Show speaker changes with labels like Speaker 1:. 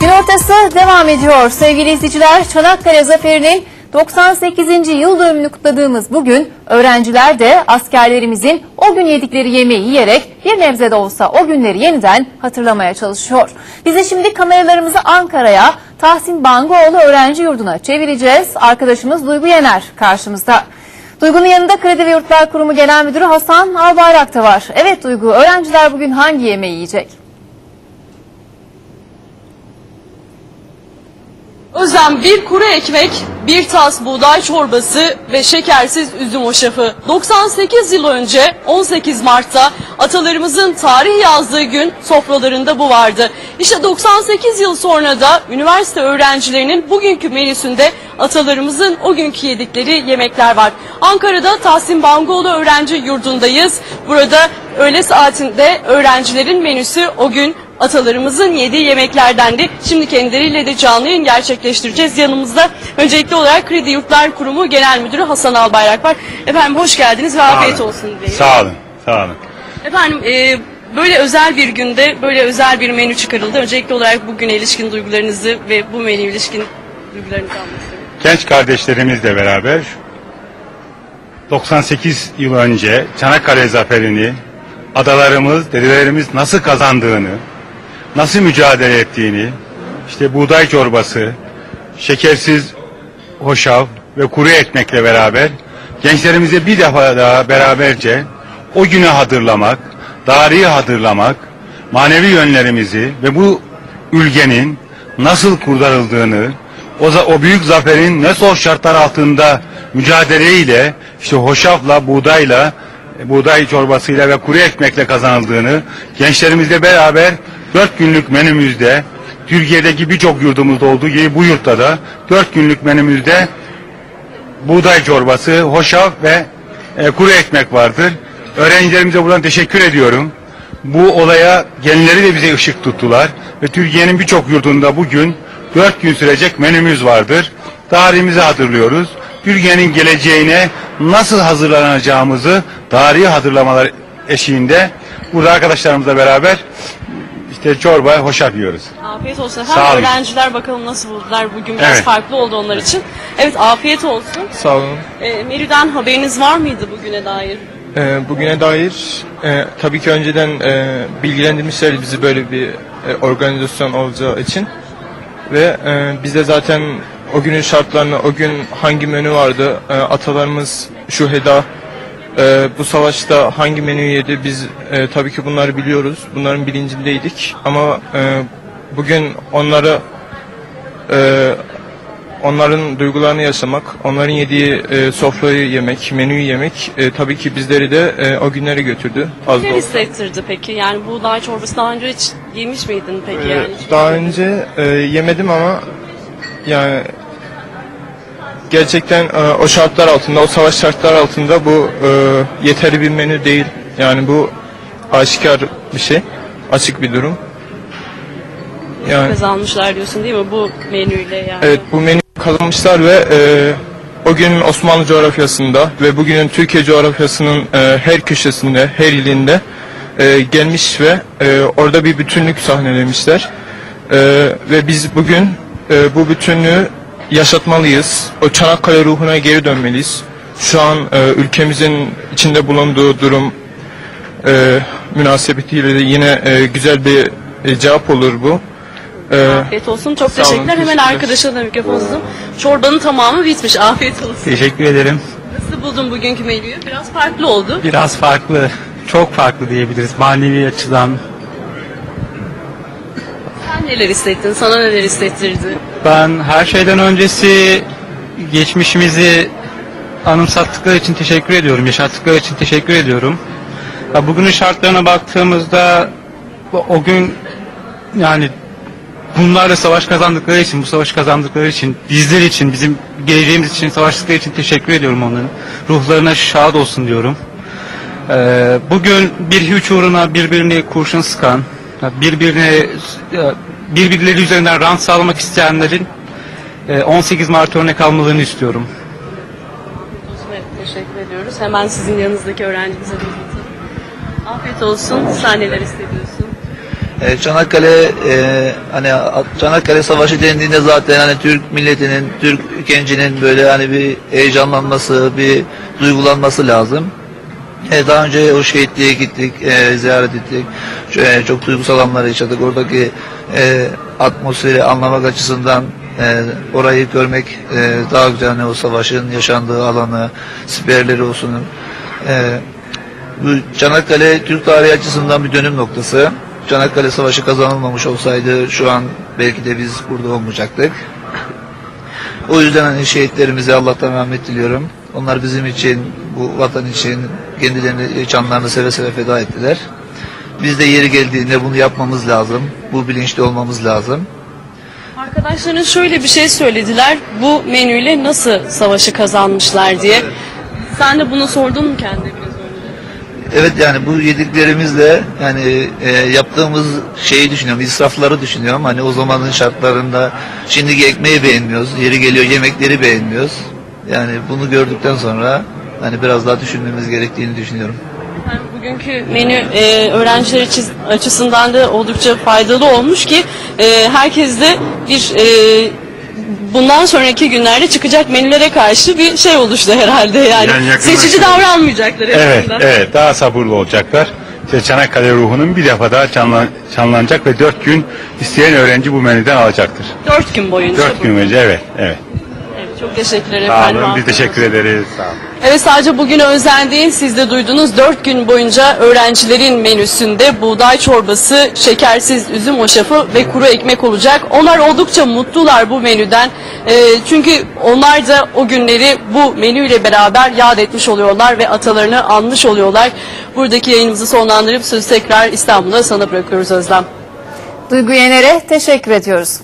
Speaker 1: Gün ortası devam ediyor. Sevgili izleyiciler, Çanakkale Zaferi'nin 98. yıl dönümünü kutladığımız bugün öğrenciler de askerlerimizin o gün yedikleri yemeği yiyerek bir nebze de olsa o günleri yeniden hatırlamaya çalışıyor. Biz de şimdi kameralarımızı Ankara'ya Tahsin Bangoğlu Öğrenci Yurdu'na çevireceğiz. Arkadaşımız Duygu Yener karşımızda. Duygu'nun yanında Kredi ve Yurtlar Kurumu Genel Müdürü Hasan Albayrak da var. Evet Duygu, öğrenciler bugün hangi yemeği yiyecek?
Speaker 2: Özlem bir kuru ekmek, bir tas buğday çorbası ve şekersiz üzüm hoşafı. 98 yıl önce 18 Mart'ta atalarımızın tarih yazdığı gün sofralarında bu vardı. İşte 98 yıl sonra da üniversite öğrencilerinin bugünkü menüsünde atalarımızın o günkü yedikleri yemekler var. Ankara'da Tahsin Bangoğlu Öğrenci Yurdu'ndayız. Burada öğle saatinde öğrencilerin menüsü o gün atalarımızın yediği yemeklerdendi. Şimdi kendileriyle de canlı yayın gerçekleştireceğiz. Yanımızda öncelikli olarak Kredi Yurtlar Kurumu Genel Müdürü Hasan Albayrak var. Efendim hoş geldiniz ve afiyet olsun dilerim.
Speaker 3: Sağ olun, sağ olun.
Speaker 2: Efendim e, böyle özel bir günde böyle özel bir menü çıkarıldı. Öncelikli olarak bugüne ilişkin duygularınızı ve bu menüye ilişkin duygularınızı istiyorum.
Speaker 3: Genç kardeşlerimizle beraber 98 yıl önce Çanakkale zaferini adalarımız, dedelerimiz nasıl kazandığını, nasıl mücadele ettiğini, işte buğday çorbası, şekersiz hoşaf ve kuru ekmekle beraber gençlerimize bir defa daha beraberce o günü hatırlamak, tarihi hatırlamak, manevi yönlerimizi ve bu ülkenin nasıl kurtarıldığını, o, o büyük zaferin ne zor şartlar altında mücadeleyle, işte hoşafla, buğdayla, buğday çorbasıyla ve kuru ekmekle kazanıldığını gençlerimizle beraber dört günlük menümüzde Türkiye'deki birçok yurdumuzda olduğu gibi bu yurtta da dört günlük menümüzde buğday çorbası, hoşaf ve e, kuru ekmek vardır. Öğrencilerimize buradan teşekkür ediyorum. Bu olaya genleri de bize ışık tuttular ve Türkiye'nin birçok yurdunda bugün dört gün sürecek menümüz vardır. Tarihimizi hatırlıyoruz. Türkiye'nin geleceğine nasıl hazırlanacağımızı tarihi hatırlamalar eşiğinde burada arkadaşlarımızla beraber işte çorba, hoşaf yiyoruz.
Speaker 2: Afiyet olsun
Speaker 3: Sağ olun.
Speaker 2: Öğrenciler bakalım nasıl buldular. Bugün biraz
Speaker 3: Evet.
Speaker 2: farklı oldu onlar için. Evet afiyet olsun.
Speaker 4: Sağ olun.
Speaker 2: E, menüden haberiniz var mıydı bugüne dair?
Speaker 4: Ee, bugüne dair e, tabii ki önceden e, bilgilendirmişlerdi bizi böyle bir e, organizasyon olacağı için. Ve e, biz de zaten o günün şartlarını, o gün hangi menü vardı, e, atalarımız şu heda e, bu savaşta hangi menüyü yedi biz e, tabii ki bunları biliyoruz. Bunların bilincindeydik ama e, bugün onları e, onların duygularını yaşamak, onların yediği e, sofrayı yemek, menüyü yemek e, tabii ki bizleri de e, o günleri götürdü. Az da
Speaker 2: Ne
Speaker 4: olsa.
Speaker 2: hissettirdi peki? Yani buğday çorbası daha önce hiç yemiş miydin peki?
Speaker 4: Ee,
Speaker 2: yani?
Speaker 4: Daha önce e, yemedim ama yani gerçekten e, o şartlar altında, o savaş şartlar altında bu e, yeterli bir menü değil. Yani bu aşikar bir şey, açık bir durum. Yani
Speaker 2: Kazanmışlar diyorsun değil mi bu menüyle yani?
Speaker 4: Evet bu menü kazanmışlar ve e, o günün Osmanlı coğrafyasında ve bugünün Türkiye coğrafyasının e, her köşesinde, her ilinde e, gelmiş ve e, orada bir bütünlük sahnelemişler. E, ve biz bugün e, bu bütünlüğü yaşatmalıyız. O Çanakkale ruhuna geri dönmeliyiz. Şu an e, ülkemizin içinde bulunduğu durum e, münasebetiyle de yine e, güzel bir e, cevap olur bu. E,
Speaker 2: Afiyet olsun. Çok
Speaker 4: Sağ olun,
Speaker 2: teşekkürler. Hemen
Speaker 4: teşekkürler.
Speaker 2: arkadaşa da mikrofon uzattım. Çorbanın tamamı bitmiş. Afiyet olsun.
Speaker 5: Teşekkür ederim.
Speaker 2: Nasıl buldun bugünkü menüyü? Biraz farklı oldu.
Speaker 5: Biraz farklı, çok farklı diyebiliriz manevi açıdan.
Speaker 2: Neler hissettin? Sana neler hissettirdi?
Speaker 5: Ben her şeyden öncesi geçmişimizi anımsattıkları için teşekkür ediyorum, yaşattıkları için teşekkür ediyorum. Ya bugünün şartlarına baktığımızda o- gün yani bunlarla savaş kazandıkları için, bu savaşı kazandıkları için, bizler için, bizim geleceğimiz için savaştıkları için teşekkür ediyorum onların. Ruhlarına şad olsun diyorum. Ee, bugün bir hiç uğruna birbirini kurşun sıkan, birbirine birbirleri üzerinden rant sağlamak isteyenlerin e, 18 Mart örnek almalarını istiyorum.
Speaker 2: Evet, teşekkür ediyoruz. Hemen sizin yanınızdaki öğrencimize uzatalım. Afiyet olsun. Sen neler hissediyorsun?
Speaker 6: E, Çanakkale e, hani Çanakkale Savaşı dendiğinde zaten hani Türk milletinin, Türk gencinin böyle hani bir heyecanlanması, bir duygulanması lazım. E, daha önce o şehitliğe gittik, e, ziyaret ettik. E, çok duygusal anlar yaşadık. Oradaki e, atmosferi anlamak açısından e, orayı görmek e, daha güzel. Hani o savaşın yaşandığı alanı, siperleri olsun. E, bu Çanakkale Türk tarihi açısından bir dönüm noktası. Çanakkale Savaşı kazanılmamış olsaydı şu an belki de biz burada olmayacaktık. O yüzden hani şehitlerimize Allah'tan rahmet diliyorum. Onlar bizim için, bu vatan için kendilerini, canlarını seve seve feda ettiler. Biz de yeri geldiğinde bunu yapmamız lazım. Bu bilinçli olmamız lazım.
Speaker 2: Arkadaşların şöyle bir şey söylediler. Bu menüyle nasıl savaşı kazanmışlar diye. Sen de bunu sordun mu kendine biraz önce?
Speaker 6: Evet yani bu yediklerimizle yani e, yaptığımız şeyi düşünüyorum, israfları düşünüyorum. Hani o zamanın şartlarında şimdiki ekmeği beğenmiyoruz, yeri geliyor yemekleri beğenmiyoruz. Yani bunu gördükten sonra hani biraz daha düşünmemiz gerektiğini düşünüyorum.
Speaker 2: Yani bugünkü menü e, öğrenciler açısından da oldukça faydalı olmuş ki e, herkes de bir e, bundan sonraki günlerde çıkacak menülere karşı bir şey oluştu herhalde yani,
Speaker 3: Yani
Speaker 2: seçici davranmayacaklar
Speaker 3: Evet, evet daha sabırlı olacaklar. İşte Çanakkale ruhunun bir defa daha canlan, canlanacak ve dört gün isteyen öğrenci bu menüden alacaktır.
Speaker 2: Dört gün boyunca.
Speaker 3: Dört gün önce evet,
Speaker 2: evet. Çok teşekkürler
Speaker 3: Sağ
Speaker 2: efendim.
Speaker 3: olun, biz teşekkür ederiz. Sağ olun.
Speaker 2: Evet sadece bugün özel değil siz de duydunuz 4 gün boyunca öğrencilerin menüsünde buğday çorbası, şekersiz üzüm hoşafı ve kuru ekmek olacak. Onlar oldukça mutlular bu menüden. Ee, çünkü onlar da o günleri bu menüyle beraber yad etmiş oluyorlar ve atalarını anmış oluyorlar. Buradaki yayınımızı sonlandırıp sözü tekrar İstanbul'a sana bırakıyoruz Özlem.
Speaker 1: Duygu Yener'e teşekkür ediyoruz.